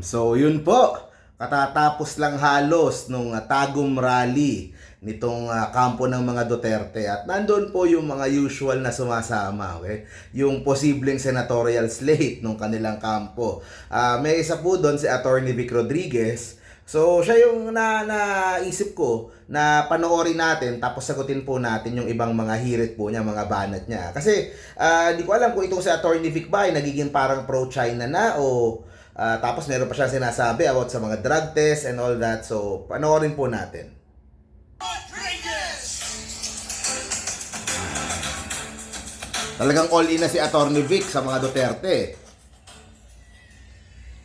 So yun po, katatapos lang halos nung uh, Tagum Rally nitong uh, kampo ng mga Duterte at nandun po yung mga usual na sumasama, okay? Yung posibleng senatorial slate nung kanilang kampo. Ah, may isa po doon si Attorney Vic Rodriguez. So siya yung na naisip ko na panoorin natin tapos sagutin po natin yung ibang mga hirit po niya, mga banat niya. Kasi ah, di ko alam kung itong si Attorney Vic ba ay nagiging parang pro-China na o Ah, tapos meron pa siya sinasabi about sa mga drug test and all that. So, panoorin po natin. Talagang all in na si Attorney Vic sa mga Duterte.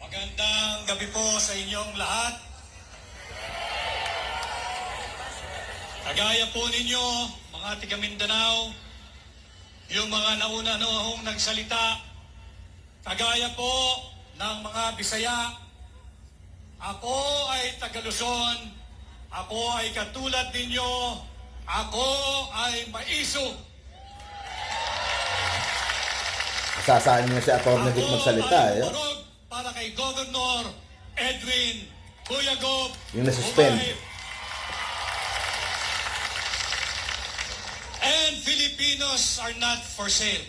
Magandang gabi po sa inyong lahat. Kagaya po ninyo, mga tiga Mindanao, yung mga nauna noong nagsalita, kagaya po ng mga Bisaya, ako ay taga Luzon, ako ay katulad ninyo, ako ay maiso. Sasaan niya si Attorney Vic magsalita. ay Eh. para kay Governor Edwin Cuyagov. Yung nasuspend. And Filipinos are not for sale.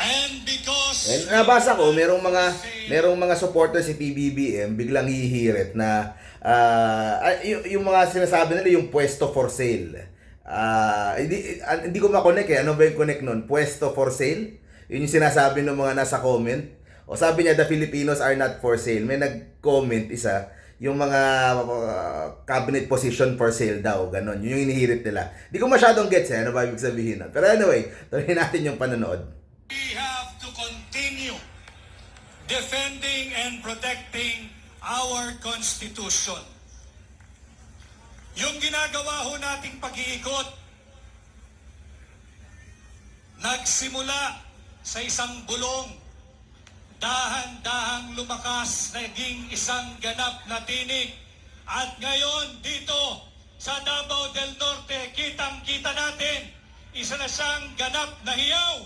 And because nabasa ko, merong mga merong mga supporters si PBBM biglang hihirit na ah, y- yung mga sinasabi nila yung pwesto for sale. Ah, hindi ah, hindi ko ma-connect eh. Ano ba yung connect nun? Pwesto for sale? Yun yung sinasabi ng mga nasa comment. O sabi niya, the Filipinos are not for sale. May nag-comment isa, yung mga uh, cabinet position for sale daw, ganon. Yun yung inihirit nila. Di ko masyadong gets eh, ano ba ibig sabihin nun. Pero anyway, tuloy natin yung panonood. We have to continue defending and protecting our Constitution. Yung ginagawa ho nating pag-iikot, nagsimula sa isang bulong, dahan-dahang lumakas, naging isang ganap na tinig. At ngayon dito sa Davao del Norte, kitang-kita natin, isa na siyang ganap na hiyaw.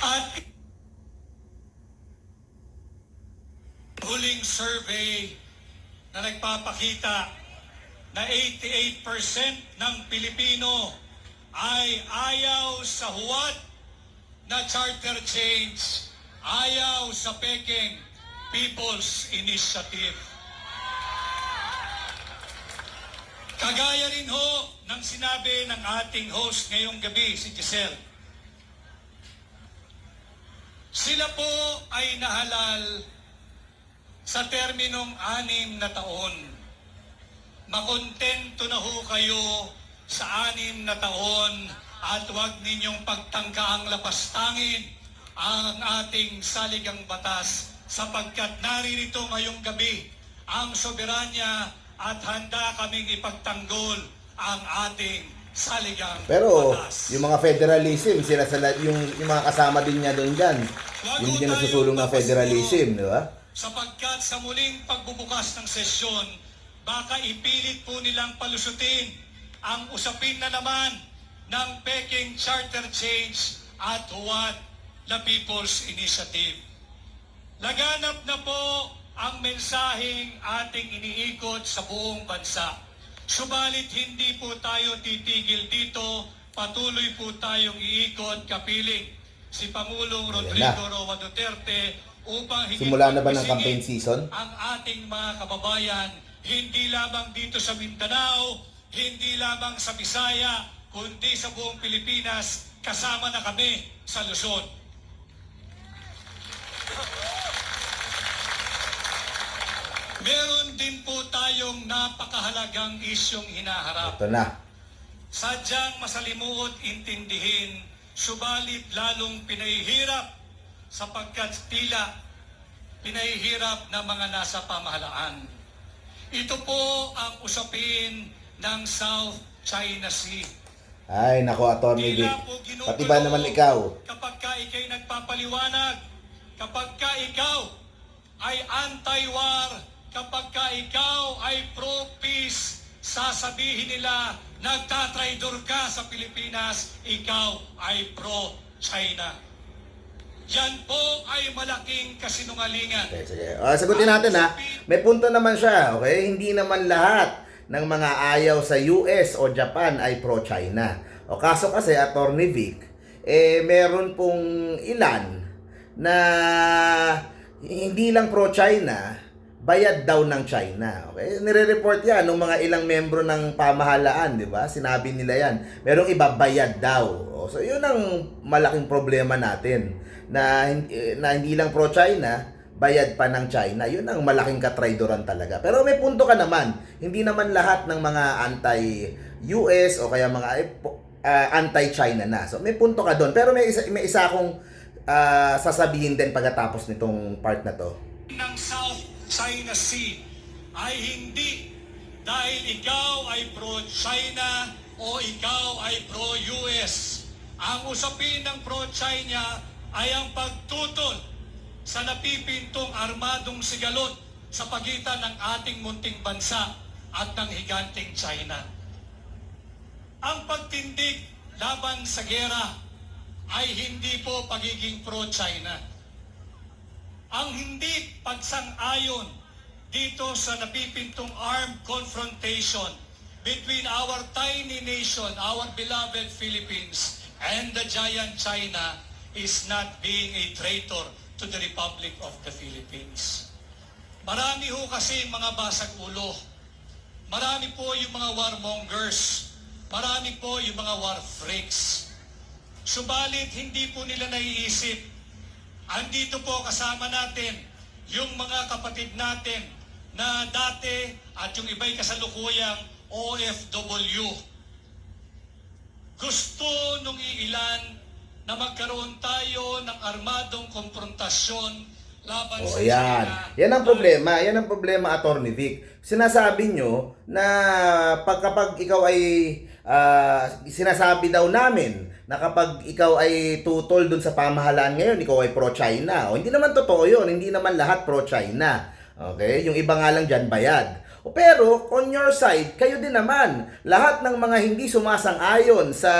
At huling survey na nagpapakita na 88% ng Pilipino ay ayaw sa huwad na charter change, ayaw sa Peking People's Initiative. Kagaya rin ho ng sinabi ng ating host ngayong gabi, si Giselle. Sila po ay nahalal sa terminong anim na taon. Makontento na ho kayo sa anim na taon at huwag ninyong pagtangkaang lapastangin ang ating saligang batas sapagkat naririto ngayong gabi ang soberanya at handa kaming ipagtanggol ang ating saligang Pero batas. yung mga federalism, sila sa yung, yung mga kasama din niya doon dyan. Yung hindi nasusulong ng federalism, di ba? Sapagkat sa muling pagbubukas ng sesyon, baka ipilit po nilang palusutin ang usapin na naman ng Peking Charter Change at huwad na People's Initiative. Laganap na po ang mensaheng ating iniikot sa buong bansa. Subalit hindi po tayo titigil dito, patuloy po tayong iikot kapiling si Pangulong Rodrigo. Roa Duterte upang Simula na ba ng campaign season? ang ating mga kababayan, hindi lamang dito sa Mindanao, hindi lamang sa Bisaya, kundi sa buong Pilipinas, kasama na kami sa Luzon. Meron din po tayong napakahalagang isyong hinaharap. Ito na. Sadyang masalimuot intindihin, subalit lalong pinahihirap sapagkat tila pinahihirap ng mga nasa pamahalaan. Ito po ang usapin ng South China Sea. Ay, nako, Atty. Vic. Pati ba naman ikaw? Kapag ka ikay nagpapaliwanag, kapag ka ikaw ay anti-war, kapag ka ikaw ay pro-peace, sasabihin nila nagtatraidor ka sa Pilipinas, ikaw ay pro China. Yan po ay malaking kasinungalingan. Okay, sige. Ah, sagutin natin ha. May punto naman siya, okay? Hindi naman lahat ng mga ayaw sa US o Japan ay pro-China. O kaso kasi, Attorney Vic, eh, meron pong ilan na hindi lang pro-China, bayad daw ng China. Okay? Nire-report yan ng mga ilang membro ng pamahalaan, di ba? Sinabi nila yan. Merong iba bayad daw. O, so, yun ang malaking problema natin. Na, eh, na hindi lang pro-China, bayad pa ng China. Yun ang malaking katraidoran talaga. Pero may punto ka naman. Hindi naman lahat ng mga anti-US o kaya mga ah, anti-China na. So may punto ka doon. Pero may isa, may isa akong ah, sasabihin din pagkatapos nitong part na to. ng South China Sea ay hindi dahil ikaw ay pro-China o ikaw ay pro-US. Ang usapin ng pro-China ay ang pagtutol sa napipintong armadong sigalot sa pagitan ng ating munting bansa at ng higanting China. Ang pagtindig laban sa gera ay hindi po pagiging pro-China ang hindi pagsang-ayon dito sa napipintong armed confrontation between our tiny nation, our beloved Philippines, and the giant China is not being a traitor to the Republic of the Philippines. Marami ho kasi mga basag ulo. Marami po yung mga warmongers. Marami po yung mga war freaks. Subalit hindi po nila naiisip Andito po kasama natin yung mga kapatid natin na dati at yung iba'y kasalukuyang OFW. Gusto nung iilan na magkaroon tayo ng armadong konfrontasyon laban O, sa yan. China. Yan ang problema. Yan ang problema, Attorney Vic. Sinasabi nyo na pag kapag ikaw ay ah, sinasabi daw namin na kapag ikaw ay tutol dun sa pamahalaan ngayon, ikaw ay pro-China. O, hindi naman totoo yun. Hindi naman lahat pro-China. Okay? Yung iba nga lang dyan bayad. O, pero, on your side, kayo din naman. Lahat ng mga hindi sumasang-ayon sa,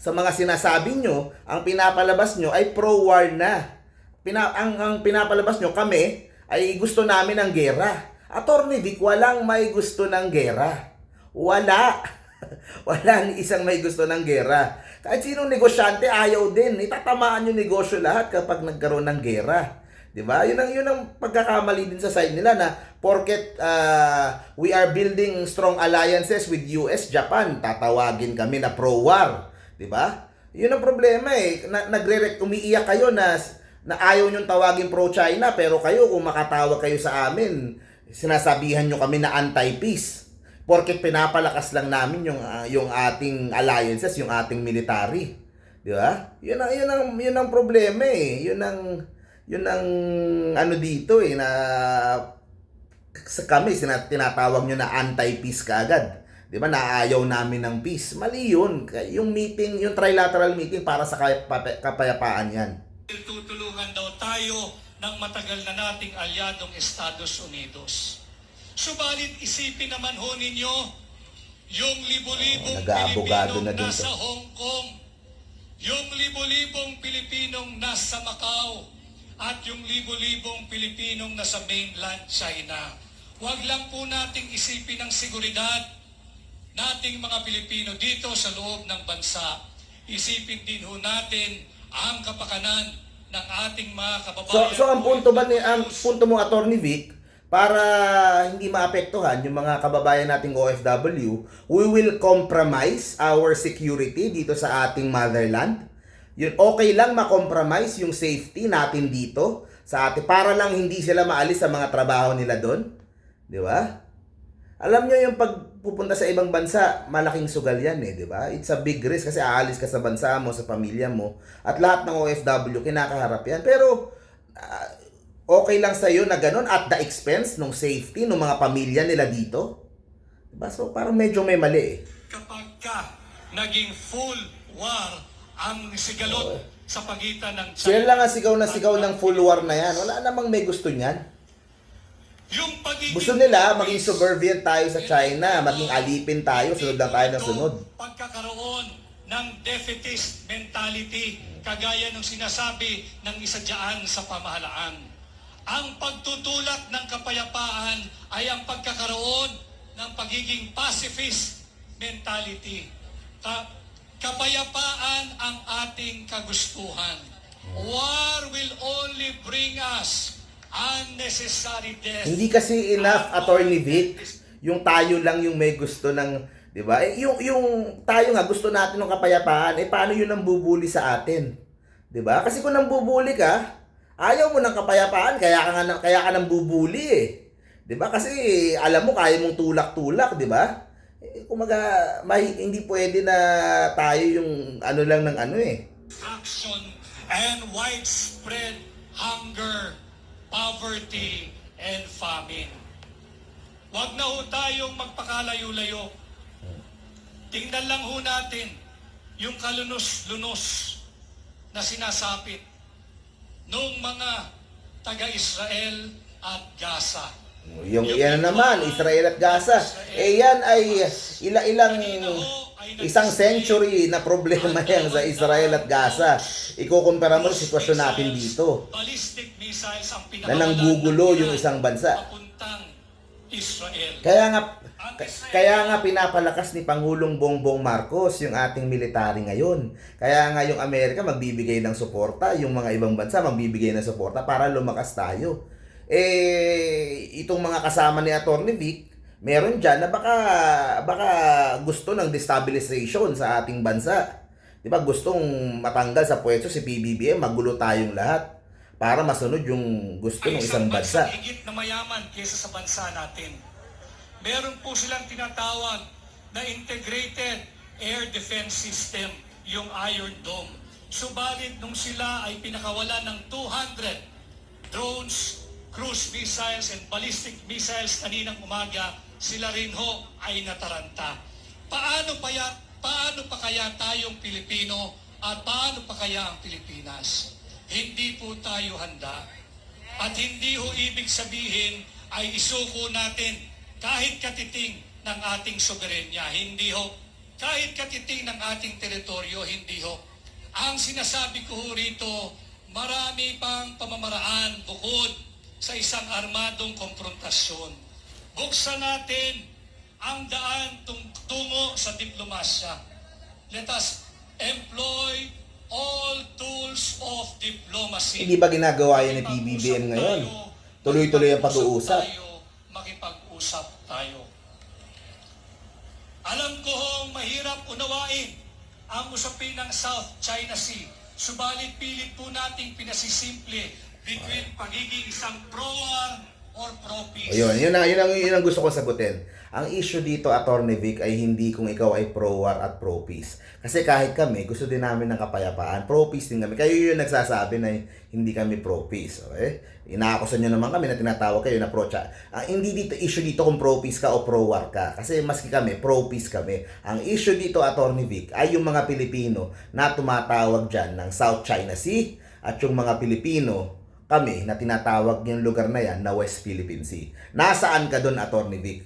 sa mga sinasabi nyo, ang pinapalabas nyo ay pro-war na pina, ang, ang pinapalabas nyo kami ay gusto namin ng gera. Attorney Vic, walang may gusto ng gera. Wala. Wala ni isang may gusto ng gera. Kahit sinong negosyante, ayaw din. Itatamaan yung negosyo lahat kapag nagkaroon ng gera. 'Di ba? Yun ang yun ang pagkakamali din sa side nila na porket ah, we are building strong alliances with US, Japan, tatawagin kami na pro-war, 'di ba? Yun ang problema eh. Na, nagre umiiyak kayo na na ayaw nyong tawagin pro-China pero kayo kung makatawag kayo sa amin, sinasabihan nyo kami na anti-peace. Porket pinapalakas lang namin yung ah, yung ating alliances, yung ating military. Di ba? Yun ang yun ang yun ang problema eh. Yun ang yun ang ano dito eh na sa kami sina, tinatawag nyo na anti-peace kaagad. 'Di ba? Naayaw namin ng peace. Mali 'yun. Yung meeting, yung trilateral meeting para sa kapayapaan 'yan. tutulungan daw tayo ng matagal na nating alyadong Estados Unidos. Subalit isipin naman ho ninyo yung libo-libong Oh, nag-aabogado Pilipinong na dun nasa to. Hong Kong, yung libo-libong Pilipinong nasa Macau, at yung libo-libong Pilipinong nasa mainland China. Huwag lang po nating isipin ang seguridad nating mga Pilipino dito sa loob ng bansa. Isipin din ho natin ang kapakanan ng ating mga So kababayan. so ang punto ba ni ang punto mo Attorney Vic para hindi maapektuhan yung mga kababayan nating OFW, we will compromise our security dito sa ating motherland. Yun okay lang ma-compromise yung safety natin dito sa atin para lang hindi sila maalis sa mga trabaho nila doon. 'Di ba? Alam nyo yung pagpupunta sa ibang bansa, malaking sugal yan eh, di ba? It's a big risk kasi aalis ka sa bansa mo, sa pamilya mo, at lahat ng OFW kinakaharap yan. Pero, okay lang sa iyo na ganun at the expense ng safety ng mga pamilya nila dito. Diba? So, parang medyo may mali eh. kapag ka naging full war ang sigalot sa pagitan ng Sila lang ang sigaw na sigaw ng full war na yan. Wala namang may gusto niyan. Yung pagiging Gusto nila maging subservient tayo sa China, maging alipin tayo, sunod lang tayo ng sunod. Pagkakaroon ng defeatist mentality kagaya ng sinasabi ng isa dyan sa pamahalaan. Ang pagtutulak ng kapayapaan ay ang pagkakaroon ng pagiging pacifist mentality. Ka- kapayapaan ang ating kagustuhan. War will only bring us unnecessary death. Hindi kasi enough, Attorney Vic, yung tayo lang yung may gusto ng, di ba? Eh, yung, yung tayo nga gusto natin ng kapayapaan, eh paano yun ang bubuli sa atin? Di ba? Kasi kung nang bubuli ka, ayaw mo ng kapayapaan, kaya ka nga kaya ka nang bubuli eh. 'Di ba? Kasi alam mo kaya mong tulak-tulak, 'di ba? Eh, kumaga may hindi pwede na tayo yung ano lang ng ano eh. destruction and widespread hunger, poverty, and famine. Huwag na ho tayong magpakalayo-layo. Tingnan lang ho natin yung kalunos-lunos na sinasapit nung mga taga-Israel at Gaza. Yung yan naman, Israel at Gaza. Eh yan ay ila-ilang isang century na problema yan sa Israel at Gaza. Ikukumpara mo sa sitwasyon natin dito. Na nanggugulo yung isang bansa. Israel. Kaya nga kaya nga pinapalakas ni Pangulong Bongbong Marcos yung ating military ngayon. Kaya nga yung Amerika magbibigay ng suporta, yung mga ibang bansa magbibigay ng suporta para lumakas tayo. Eh itong mga kasama ni Attorney Vic, meron diyan na baka baka gusto ng destabilization sa ating bansa. 'Di ba? Gustong matanggal sa pwesto si PBBM, magulo tayong lahat para masunod yung gusto ng ay isang bansa. higit na mayaman kaysa sa bansa natin. Meron po silang tinatawag na Integrated Air Defense System, yung Iron Dome. Subalit nung sila ay pinakawalan ng 200 drones, cruise missiles, and ballistic missiles kaninang umaga, sila rin ho ay nataranta. Paano pa, ya, paano pa kaya tayong Pilipino at paano pa kaya ang Pilipinas? Hindi po tayo handa. At hindi ho ibig sabihin ay isuko natin kahit katiting ng ating soberenya. Hindi ho. Kahit katiting ng ating teritoryo, hindi ho. Ang sinasabi ko ho rito, marami pang pamamaraan bukod sa isang armadong konfrontasyon. Buksan natin ang daan tung- tungo sa diplomasya. Let us employ all tools of diplomacy. Hindi ba ginagawa yan ni PBBM ngayon? Tuloy-tuloy ang pag-uusap. Tayo, makipag-usap tayo. Alam ko hong mahirap unawain ang usapin ng South China Sea. Subalit pilit po nating pinasisimple between pagiging isang pro-war pro-peace. Ayun, yun ang, yun ang, yun ang gusto ko sagutin. Ang issue dito, Attorney Vic, ay hindi kung ikaw ay pro-war at pro-peace. Kasi kahit kami, gusto din namin ng kapayapaan. Pro-peace din kami. Kayo yung nagsasabi na hindi kami pro-peace. Okay? Inaakusan nyo naman kami na tinatawag kayo na pro-cha. Ah, hindi dito issue dito kung pro-peace ka o pro-war ka. Kasi maski kami, pro-peace kami. Ang issue dito, Attorney Vic, ay yung mga Pilipino na tumatawag dyan ng South China Sea at yung mga Pilipino kami na tinatawag yung lugar na yan na West Philippine Sea. Nasaan ka doon, Attorney Vic?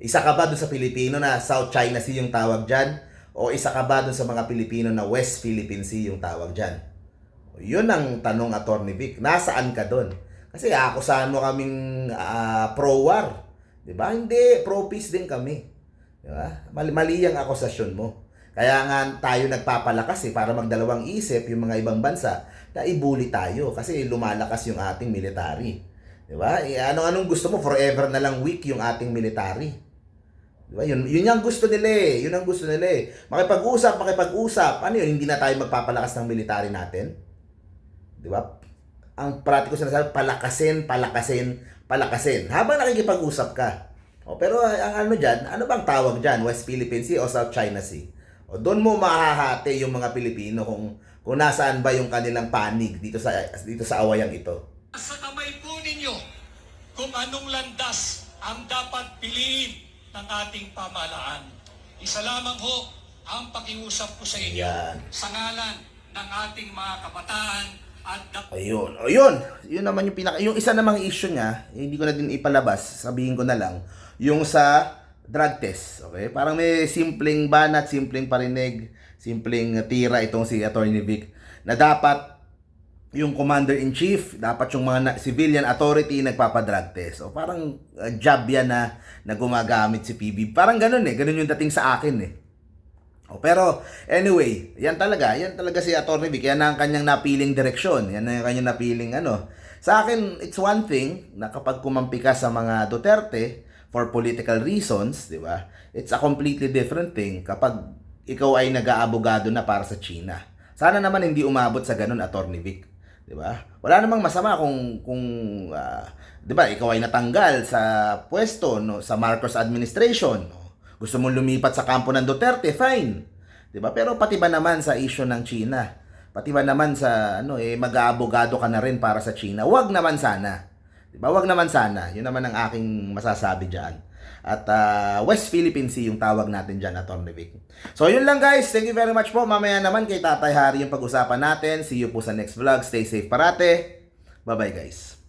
Isa ka ba doon sa Pilipino na South China Sea yung tawag dyan? O isa ka ba doon sa mga Pilipino na West Philippine Sea yung tawag dyan? Yun ang tanong, Attorney Vic. Nasaan ka doon? Kasi akusahan mo kaming ah, pro-war. Di ba? Hindi, pro-peace din kami. Di ba? Mali, mali ang akusasyon mo. Kaya nga tayo nagpapalakas eh, para magdalawang isip yung mga ibang bansa na ibuli tayo kasi lumalakas yung ating military. Di ba? Eh, anong-anong gusto mo? Forever na lang weak yung ating military. Di ba? Yun, yun yung gusto nila eh. Yun ang gusto nila eh. Makipag-usap, makipag-usap. Ano yun? Hindi na tayo magpapalakas ng military natin? Di ba? Ang parati ko sinasabi, palakasin, palakasin, palakasin. Habang nakikipag-usap ka. O, pero ang ano dyan, ano bang tawag dyan? West Philippine Sea o South China Sea? O, doon mo mahahati yung mga Pilipino kung kung nasaan ba yung kanilang panig dito sa dito sa awayang ito. Sa kamay po ninyo kung anong landas ang dapat piliin ng ating pamahalaan. Isa lamang ho ang pakiusap ko sa inyo Yan. sa ngalan ng ating mga kabataan at Ayun. O yun. Yun naman yung pinaka... Yung isa namang issue niya, eh, hindi ko na din ipalabas, sabihin ko na lang, yung sa drug test. Okay? Parang may simpleng banat, simpleng parinig simpleng tira itong si Attorney Vic na dapat yung commander-in-chief, dapat yung mga civilian authority nagpapadrug test. O parang uh, job yan na, na gumagamit si PB. Parang ganun eh. Ganun yung dating sa akin eh. O, pero anyway, yan talaga, yan talaga si Attorney Vic. Yan ang kanyang napiling direksyon. Yan ang kanyang napiling ano. Sa akin, it's one thing na kapag kumampi ka sa mga Duterte for political reasons, di ba? It's a completely different thing kapag ikaw ay nag-aabogado na para sa China. Sana naman hindi umabot sa ganun, Attorney Vic. 'di ba? Wala namang masama kung kung ah, 'di ba, ikaw ay natanggal sa pwesto no sa Marcos administration. No? Gusto mong lumipat sa kampo ng Duterte, fine. 'Di ba? Pero pati ba naman sa issue ng China? Pati ba naman sa ano eh mag-aabogado ka na rin para sa China? Wag naman sana. 'Di ba? Wag naman sana. 'Yun naman ang aking masasabi diyan. At ah, West Philippine Sea yung tawag natin dyan, Atty. Vic. So, yun lang guys. Thank you very much po. Mamaya naman kay Tatay Hari yung pag-usapan natin. See you po sa next vlog. Stay safe parate. Bye-bye guys.